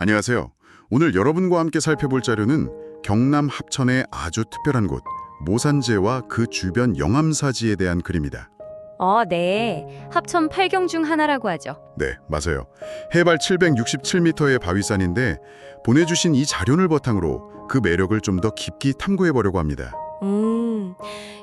안녕하세요. 오늘 여러분과 함께 살펴볼 자료는 경남 합천의 아주 특별한 곳 모산제와 그 주변 영암사지에 대한 글입니다. 어, 네. 합천 팔경 중 하나라고 하죠. 네, 맞아요. 해발 767m의 바위산인데 보내주신 이 자료를 바탕으로 그 매력을 좀 더 깊이 탐구해 보려고 합니다. 음.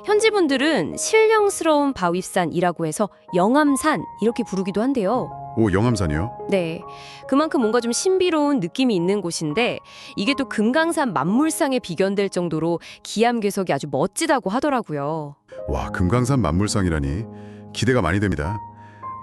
현지 분들은 신령스러운 바위산이라고 해서 영암산 이렇게 부르기도 한대요. 오, 영암산이요? 네. 그만큼 뭔가 좀 신비로운 느낌이 있는 곳인데 이게 또 금강산 만물상에 비견될 정도로 기암괴석이 아주 멋지다고 하더라고요. 와, 금강산 만물상이라니 기대가 많이 됩니다.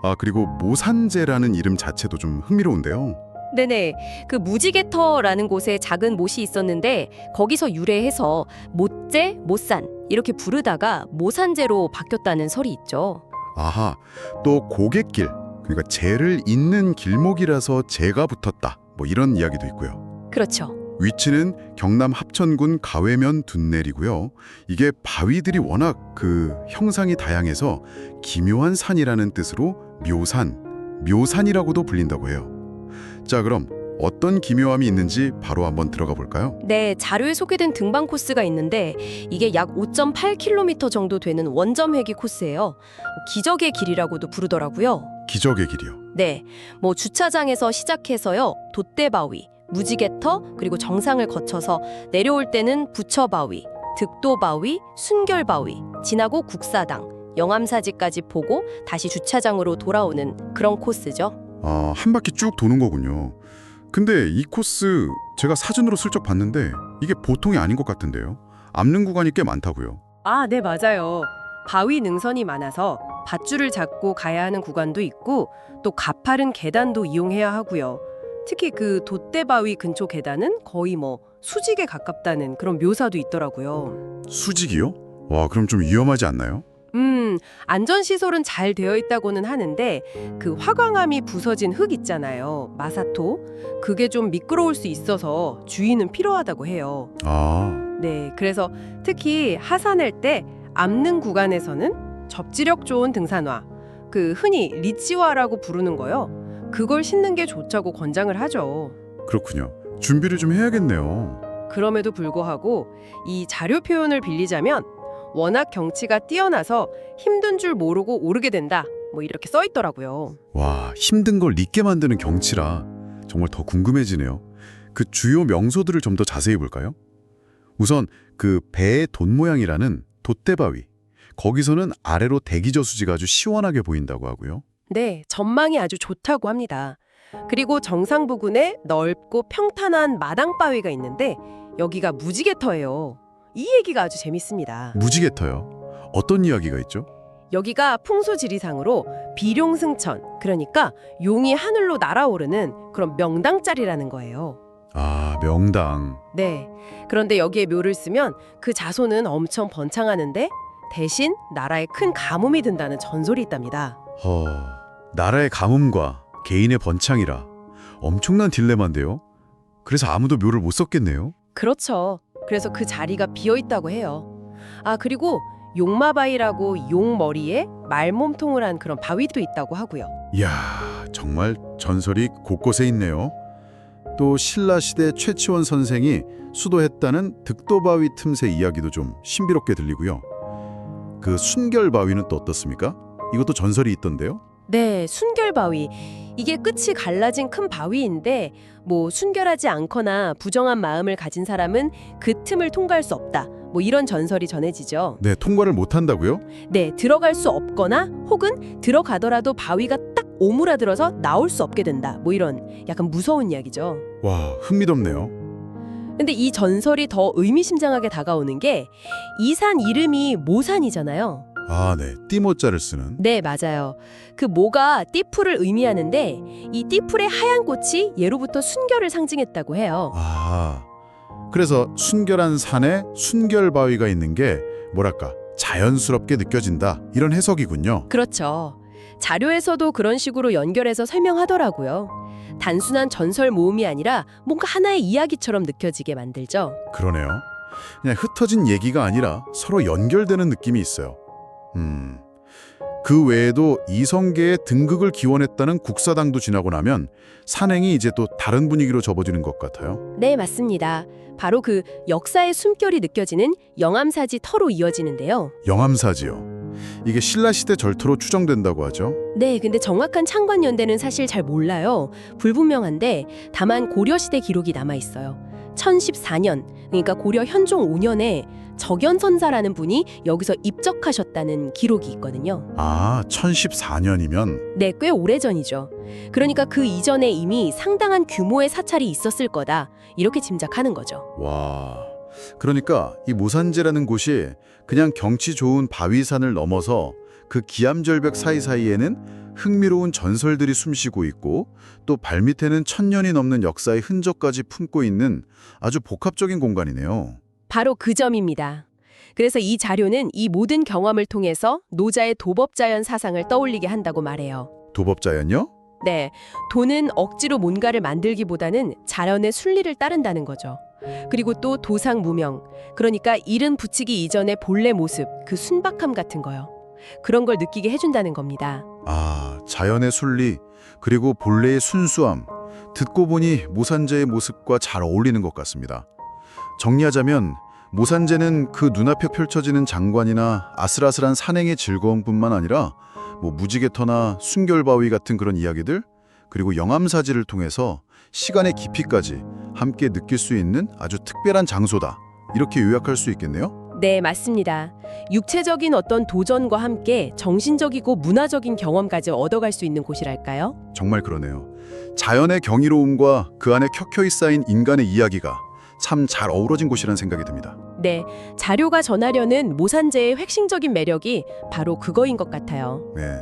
아, 그리고 모산제라는 이름 자체도 좀 흥미로운데요. 네네. 그 무지개터라는 곳에 작은 못이 있었는데 거기서 유래해서 못제, 못산 이렇게 부르다가 모산제로 바뀌었다는 설이 있죠. 아하, 또 고갯길, 그러니까 제를 잇는 길목이라서 제가 붙었다. 뭐 이런 이야기도 있고요. 그렇죠. 위치는 경남 합천군 가회면 둔내리고요. 이게 바위들이 워낙 그 형상이 다양해서 기묘한 산이라는 뜻으로 묘산, 묘산이라고도 불린다고 해요. 자, 그럼 어떤 기묘함이 있는지 바로 한번 들어가 볼까요? 네, 자료에 소개된 등반 코스가 있는데 이게 약 5.8km 정도 되는 원점 회기 코스예요. 기적의 길이라고도 부르더라고요. 기적의 길이요. 네, 뭐 주차장에서 시작해서요. 돛대바위, 무지개터, 그리고 정상을 거쳐서 내려올 때는 부처바위, 득도바위, 순결바위, 지나고 국사당, 영암사지까지 보고 다시 주차장으로 돌아오는 그런 코스죠. 아, 한 바퀴 쭉 도는 거군요. 근데 이 코스 제가 사진으로 슬쩍 봤는데 이게 보통이 아닌 것 같은데요. 암릉 구간이 꽤 많다고요. 아, 네, 맞아요. 바위 능선이 많아서 밧줄을 잡고 가야 하는 구간도 있고 또 가파른 계단도 이용해야 하고요. 특히 그 돛대바위 근처 계단은 거의 뭐 수직에 가깝다는 그런 묘사도 있더라고요. 수직이요? 와, 그럼 좀 위험하지 않나요? 음, 안전시설은 잘 되어 있다고는 하는데 그 화광암이 부서진 흙 있잖아요. 마사토. 그게 좀 미끄러울 수 있어서 주의는 필요하다고 해요. 아, 네, 그래서 특히 하산할 때 암릉 구간에서는 접지력 좋은 등산화, 그 흔히 리치화라고 부르는 거요. 그걸 신는 게 좋다고 권장을 하죠. 그렇군요. 준비를 좀 해야겠네요. 그럼에도 불구하고 이 자료 표현을 빌리자면 워낙 경치가 뛰어나서 힘든 줄 모르고 오르게 된다. 뭐 이렇게 써 있더라고요. 와, 힘든 걸 잊게 만드는 경치라 정말 더 궁금해지네요. 그 주요 명소들을 좀 더 자세히 볼까요? 우선 그 배의 돈 모양이라는 돛대바위. 거기서는 아래로 대기저수지가 아주 시원하게 보인다고 하고요. 네, 전망이 아주 좋다고 합니다. 그리고 정상 부근에 넓고 평탄한 마당 바위가 있는데 여기가 무지개터예요. 이 얘기가 아주 재밌습니다. 무지개터요. 어떤 이야기가 있죠? 여기가 풍수지리상으로 비룡승천, 그러니까 용이 하늘로 날아오르는 그런 명당짜리라는 거예요. 아, 명당. 네. 그런데 여기에 묘를 쓰면 그 자손은 엄청 번창하는데 대신 나라에 큰 가뭄이 든다는 전설이 있답니다. 허, 나라의 가뭄과 개인의 번창이라 엄청난 딜레마인데요. 그래서 아무도 묘를 못 썼겠네요. 그렇죠. 그래서 그 자리가 비어 있다고 해요. 아, 그리고 용마바위라고 용 머리에 말몸통을 한 그런 바위도 있다고 하고요. 이야, 정말 전설이 곳곳에 있네요. 또 신라 시대 최치원 선생이 수도했다는 득도바위 틈새 이야기도 좀 신비롭게 들리고요. 그 순결바위는 또 어떻습니까? 이것도 전설이 있던데요. 네, 순결바위. 이게 끝이 갈라진 큰 바위인데 뭐 순결하지 않거나 부정한 마음을 가진 사람은 그 틈을 통과할 수 없다. 뭐 이런 전설이 전해지죠. 네, 통과를 못 한다고요? 네, 들어갈 수 없거나 혹은 들어가더라도 바위가 딱 오므라들어서 나올 수 없게 된다. 뭐 이런 약간 무서운 이야기죠. 와, 흥미롭네요. 근데 이 전설이 더 의미심장하게 다가오는 게 이 산 이름이 모산이잖아요. 아, 네. 띠모자를 쓰는. 네, 맞아요. 그 모가 띠풀을 의미하는데 이 띠풀의 하얀 꽃이 예로부터 순결을 상징했다고 해요. 아, 그래서 순결한 산에 순결바위가 있는 게 뭐랄까 자연스럽게 느껴진다 이런 해석이군요. 그렇죠. 자료에서도 그런 식으로 연결해서 설명하더라고요. 단순한 전설 모음이 아니라 뭔가 하나의 이야기처럼 느껴지게 만들죠. 그러네요. 그냥 흩어진 얘기가 아니라 서로 연결되는 느낌이 있어요. 음, 그 외에도 이성계의 등극을 기원했다는 국사당도 지나고 나면 산행이 이제 또 다른 분위기로 접어지는 것 같아요. 네, 맞습니다. 바로 그 역사의 숨결이 느껴지는 영암사지 터로 이어지는데요. 영암사지요. 이게 신라시대 절터로 추정된다고 하죠. 네, 근데 정확한 창건 연대는 사실 잘 몰라요. 불분명한데 다만 고려시대 기록이 남아 있어요. 1014년, 그러니까 고려 현종 5년에 적연선사라는 분이 여기서 입적하셨다는 기록이 있거든요. 아, 1014년이면 네, 꽤 오래전이죠. 그러니까 그 이전에 이미 상당한 규모의 사찰이 있었을 거다. 이렇게 짐작하는 거죠. 와. 그러니까 이 모산제라는 곳이 그냥 경치 좋은 바위산을 넘어서 그 기암절벽 사이사이에는 흥미로운 전설들이 숨쉬고 있고 또 발밑에는 천년이 넘는 역사의 흔적까지 품고 있는 아주 복합적인 공간이네요. 바로 그 점입니다. 그래서 이 자료는 이 모든 경험을 통해서 노자의 도법자연 사상을 떠올리게 한다고 말해요. 도법자연요? 네, 도는 억지로 뭔가를 만들기보다는 자연의 순리를 따른다는 거죠. 그리고 또 도상 무명, 그러니까 이름 붙이기 이전의 본래 모습, 그 순박함 같은 거요. 그런 걸 느끼게 해준다는 겁니다. 아, 자연의 순리 그리고 본래의 순수함. 듣고 보니 모산제의 모습과 잘 어울리는 것 같습니다. 정리하자면 모산제는 그 눈앞에 펼쳐지는 장관이나 아슬아슬한 산행의 즐거움뿐만 아니라 뭐 무지개터나 순결바위 같은 그런 이야기들 그리고 영암사지를 통해서 시간의 깊이까지 함께 느낄 수 있는 아주 특별한 장소다. 이렇게 요약할 수 있겠네요. 네, 맞습니다. 육체적인 어떤 도전과 함께 정신적이고 문화적인 경험까지 얻어갈 수 있는 곳이랄까요? 정말 그러네요. 자연의 경이로움과 그 안에 켜켜이 쌓인 인간의 이야기가 참 잘 어우러진 곳이라는 생각이 듭니다. 네, 자료가 전하려는 모산제의 핵심적인 매력이 바로 그거인 것 같아요. 네.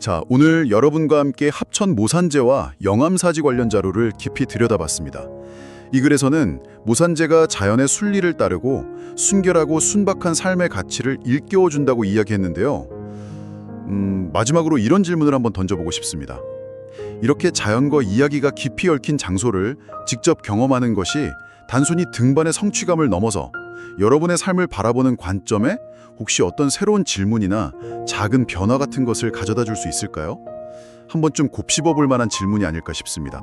자, 오늘 여러분과 함께 합천 모산제와 영암사지 관련 자료를 깊이 들여다봤습니다. 이 글에서는 모산제가 자연의 순리를 따르고 순결하고 순박한 삶의 가치를 일깨워준다고 이야기했는데요. 음, 마지막으로 이런 질문을 한번 던져보고 싶습니다. 이렇게 자연과 이야기가 깊이 얽힌 장소를 직접 경험하는 것이 단순히 등반의 성취감을 넘어서 여러분의 삶을 바라보는 관점에 혹시 어떤 새로운 질문이나 작은 변화 같은 것을 가져다 줄 수 있을까요? 한 번쯤 곱씹어 볼 만한 질문이 아닐까 싶습니다.